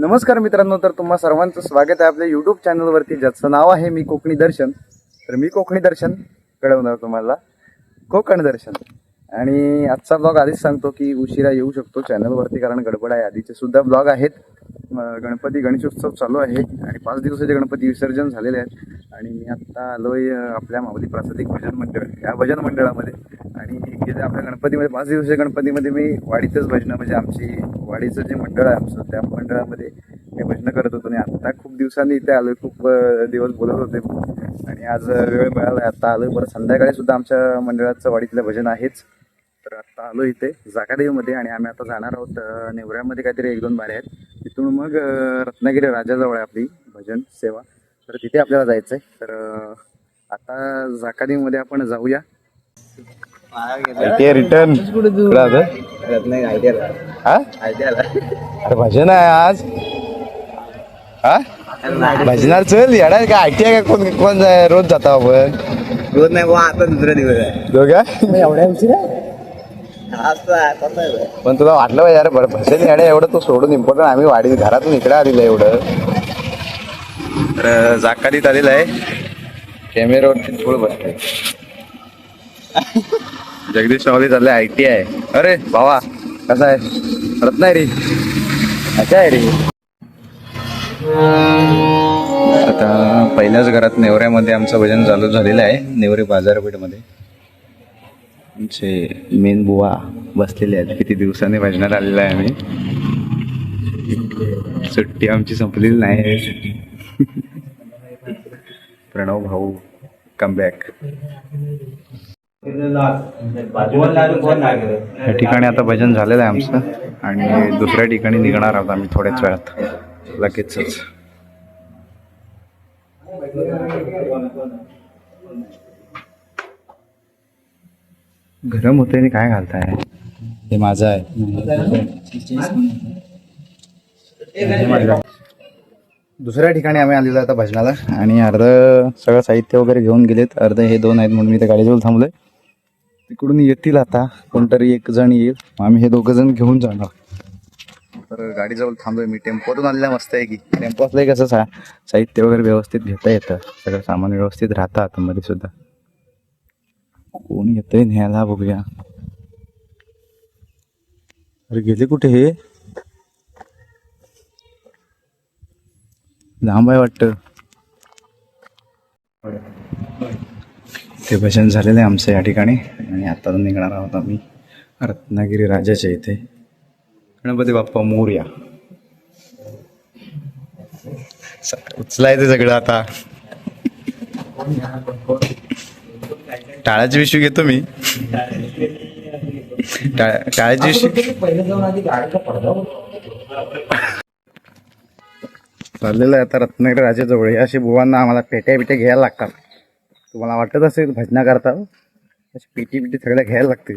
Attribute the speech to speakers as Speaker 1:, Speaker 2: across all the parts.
Speaker 1: नमस्कार मित्रांनो तर तुम्हा सर्वांचं स्वागत आहे आपल्या युट्यूब चॅनलवरती ज्याचं नाव आहे मी कोकणी दर्शन. तर मी कोकणी दर्शन कळवणार तुम्हाला. कोकण दर्शन. आणि आजचा ब्लॉग आधीच सांगतो की उशिरा येऊ शकतो चॅनलवरती कारण गडबड आहे. आधीचे सुद्धा ब्लॉग आहेत. गणपती गणेशोत्सव चालू आहे. आणि पाच दिवसाचे गणपती विसर्जन झालेले आहेत. आणि मी आत्ता आलोय आपल्या माऊली प्रासादिक भजन मंडळ या भजन मंडळामध्ये. तिथे आपल्या गणपतीमध्ये पाच दिवसाच्या गणपतीमध्ये मी वाडीतच भजनं म्हणजे आमची वाडीचं जे मंडळ आहे आमचं त्या मंडळामध्ये मी भजनं करत होतो. आणि आत्ता खूप दिवसांनी इथे आलो खूप दिवस बोलत होते. आणि आज वेळ मिळाला आत्ता आलो बरं संध्याकाळी सुद्धा आमच्या मंडळाचं वाडीतलं भजन आहेच. तर आता आलो इथे जागादेवीमध्ये. आणि आम्ही आता जाणार आहोत नेवऱ्यामध्ये काहीतरी एक दोन बारे आहेत. तिथून मग रत्नागिरी राजाजवळ आहे आपली भजन सेवा. तर तिथे आपल्याला जायचं आहे तर आता जाकादेवीमध्ये आपण जाऊया. रिटर्न अरे भजन आहे आज. हा? भजनार चल येणार का? आयटी आहे का? कोण कोण जाय- रोज जाता आपण.
Speaker 2: रोज नाही बुवा आता दुसरा दिवस आहे.
Speaker 1: दोघा?
Speaker 2: आहे, कसं आहे बे?
Speaker 1: पण तुला वाटलं पाहिजे अरे बरं भजन येणं एवढं तू सोडून इम्पॉर्टंट आम्ही वाडी घरातून इकडे आलेलं आहे एवढं. तर जाकारीत आलेलं आहे. कॅमेऱ्यावरती थोडं बसतंय जगदीश चौधरी चाललंय आय टी आहे अरे भावा कसा आहे? रत्नागिरी अच्छा आहे रे. आता पहिल्याच घरात नेवऱ्यामध्ये आमचं भजन चालू झालेलं आहे नेवरे बाजारपेठमध्ये. आमचे मेन बुवा बसलेले आहेत. किती दिवसांनी भजनात आलेला आहे आम्ही. सुट्टी आमची संपलेली नाही. प्रणव भाऊ कमबॅक या ठिकाणी आता भजन झालेलं आहे आमचं. आणि दुसऱ्या ठिकाणी निघणार आहोत आम्ही थोड्याच वेळात. लगेचच. गरम होते आणि काय घालताय? हे माझं आहे. दुसऱ्या ठिकाणी आम्ही आलेलो आता भजनाला. आणि अर्ध सगळं साहित्य वगैरे घेऊन गेलेत. अर्ध हे दोन आहेत म्हणून मी त्या गाडीजवळ थांबलोय. तिकडून येतील आता. कोणतरी एक जण येईल. आम्ही हे दोघं जण घेऊन जाणार. तर गाडीजवळ थांबलोय मी. टेम्पोतून आलेला मस्त आहे की. टेम्पो असलं कसं सा साहित्य वगैरे व्यवस्थित घेता येतं. सगळं सामान व्यवस्थित राहतं आतमध्ये सुद्धा. कोण येतंय न्यायला बघूया. अरे गेले कुठे हे? लांब आहे वाटतं. ते भजन झालेलं आहे आमचं या ठिकाणी. आणि आता निघणार आहोत आम्ही रत्नागिरी राजाच्या इथे. गणपती बाप्पा मोर्या. उचलायचं सगळं आता. टाळाची विषयी घेतो मी. टाळ- टाळाची चाललेलं आहे आता रत्नागिरी राजाजवळ. या अशी बुवांना आम्हाला पेट्या बिट्या घ्यायला लागतात. तुम्हाला वाटत असेल भजना करता हो. अशी पेटी बिटी सगळ्या घ्यायला लागते.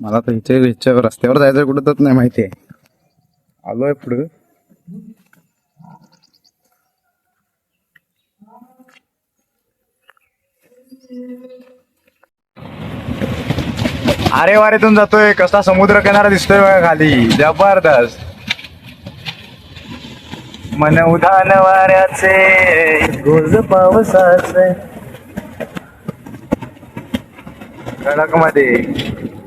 Speaker 1: मला तर इथे इच्छा रस्त्यावर जायचं कुठं तर नाही माहिती आहे. आलोय पुढं. अरे वारेतून जातोय. कसा समुद्र किनारा दिसतोय बघा खाली. जबरदस्त. मन उधान वाऱ्याचे गोज पावसाचे. कडकमध्ये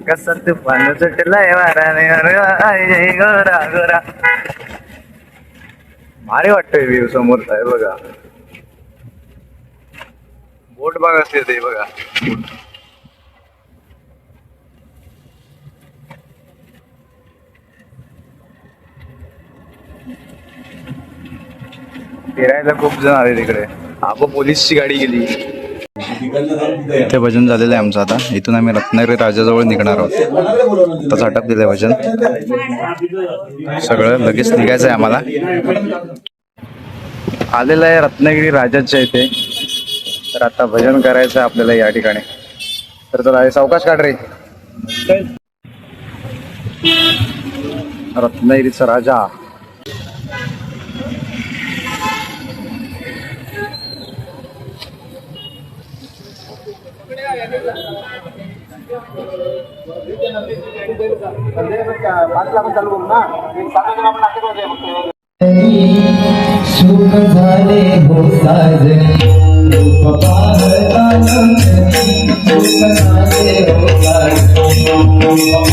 Speaker 1: कसं पण सुटलंय वाराने अरे गोरा गोरा. भारी वाटतंय व्ह्यू समोरचा आहे बघा. बोट बघा असते ते बघा. फिरायला खूप जण आले तिकडे. आपण पोलीसची गाडी गेली. इथे भजन झालेलं आहे आमचं आता. इथून आम्ही रत्नागिरी राजाजवळ निघणार आहोत. आता झटप दिलं भजन. सगळं लगेच निघायचं आहे आम्हाला. आलेलं आहे रत्नागिरी राजाच्या इथे. तर आता भजन करायचं आहे आपल्याला या ठिकाणी. तर चला सावकाश काढ रे. रत्नागिरीचा राजा. सुख झाले हो साजनी रूप पाहता लोचनी सुख झाले हो साजनी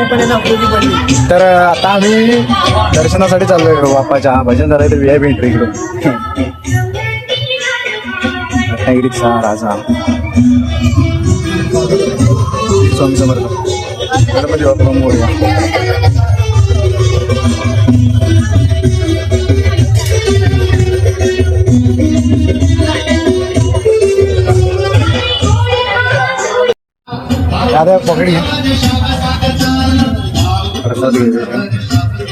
Speaker 3: तर आता आम्ही दर्शनासाठी चाललोय बाप्पाच्या. भजन झालंय तर व्ही आय एंट्री इकडून. रत्नागिरीचा राजा. स्वामी समर्थ गणपती बाप्पा मोर्या. दादा पकडी प्रसाद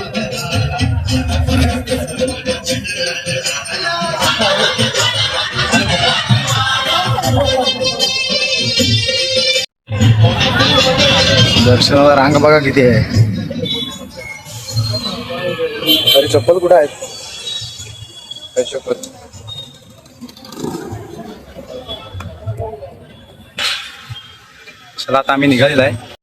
Speaker 3: दर्शनाला रांग बघा किती आहे. अरे चप्पल कुठं आहेत? चप्पल? चला आता आम्ही निघालेला आहे.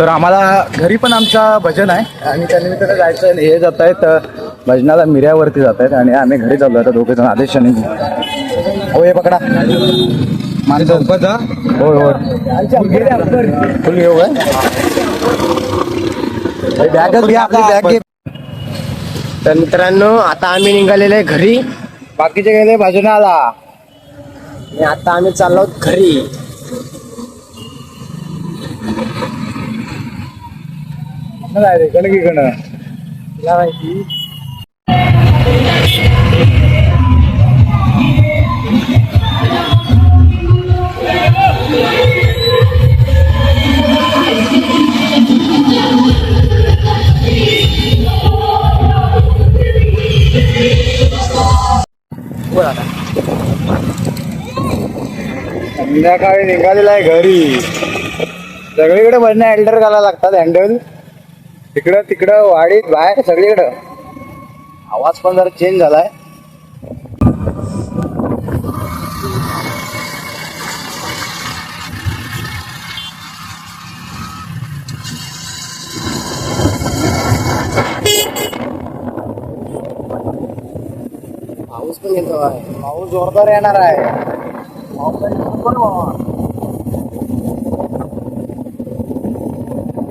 Speaker 3: तर आम्हाला घरी पण आमच्या भजन आहे. आणि त्या निमित्तानं जायचं आहे हे जात आहेत भजनाला मिऱ्यावरती जात आहेत आणि आम्ही घरी चाललो आता दोघे जण आदेशाने हो हे पकडा. माणसं होय होय. फुल घेऊ काय? बॅगच घ्या आपली बॅग घे
Speaker 2: तर मित्रांनो आता आम्ही निघालेले आहे घरी.
Speaker 3: बाकीचे गेले भजनाला.
Speaker 2: आणि आता आम्ही चाललो
Speaker 3: गणकीकडं
Speaker 2: तुला माहिती
Speaker 3: संध्याकाळी निघालेला आहे घरी सगळीकडे भजन हँडल घालायला लागतात हँडल तिकडं तिकडं वाडीत बाहेर सगळीकडं. आवाज पण जरा चेंज झालाय.
Speaker 2: पाऊस पण येतो आहे
Speaker 3: पाऊस जोरदार येणार आहे. पाऊस पण पण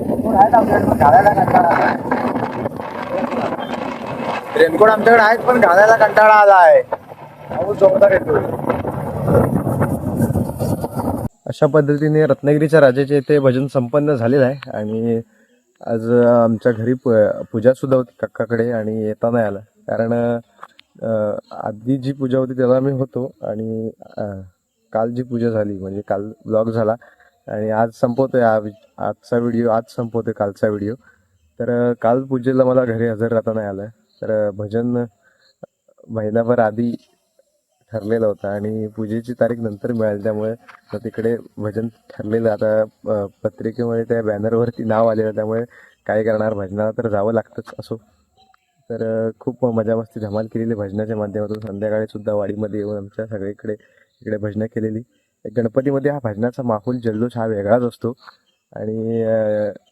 Speaker 3: कंटाळा आलाय. रेनकोट आमच्याकडे आहेत पण घालायला कंटाळा आला आहे जोरदार येतो अशा पद्धतीने रत्नागिरीच्या राजाचे इथे भजन संपन्न झालेलं आहे आणि आज आमच्या घरी प पूजा सुद्धा होती काकाकडे आणि येता नाही आला. कारण आधी जी पूजा होती त्याला मी होतो आणि काल जी पूजा झाली म्हणजे काल ब्लॉग झाला आणि आज संपवतोय आजचा व्हिडिओ आज संपवतोय कालचा व्हिडिओ तर काल पूजेला मला घरी हजर राहता नाही आलं तर भजन महिनाभर आधी ठरलेलं होतं आणि पूजेची तारीख नंतर मिळाली. त्यामुळे मग तिकडे भजन ठरलेलं. आता पत्रिकेमध्ये त्या बॅनरवरती नाव आलेलं त्यामुळे काय करणार भजनाला तर जावं लागतंच असो.
Speaker 1: तर खूप मजा मस्ती धमाल केलेली भजनाच्या माध्यमातून. संध्याकाळी सुद्धा वाडीमध्ये येऊन आमच्या सगळीकडे इकडे भजनं केलेली. गणपतीमध्ये हा भजनाचा माहोल जल्लोष हा वेगळाच असतो. आणि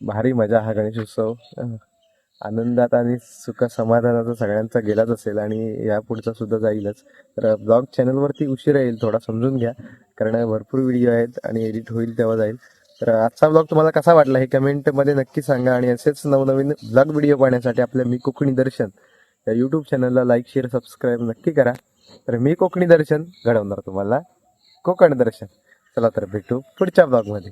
Speaker 1: भारी मजा हा गणेशोत्सव. उत्सव आनंदात आणि सुख समाधानाचा सगळ्यांचा गेलाच असेल आणि या पुढचा सुद्धा जाईलच. तर ब्लॉग चॅनलवरती उशीर येईल थोडा समजून घ्या. कारण भरपूर व्हिडिओ आहेत आणि एडिट होईल तेव्हा जाईल. तर आजचा ब्लॉग तुम्हाला कसा वाटला हे कमेंटमध्ये नक्की सांगा आणि असेच नवनवीन ब्लॉग व्हिडिओ पाहण्यासाठी आपल्या मी कोकणी दर्शन या यूट्यूब चॅनलला लाईक शेअर सबस्क्राईब नक्की करा. तर मी कोकणी दर्शन घडवणार तुम्हाला. कोकण दर्शन. चला तर भेटू पुढच्या ब्लॉगमध्ये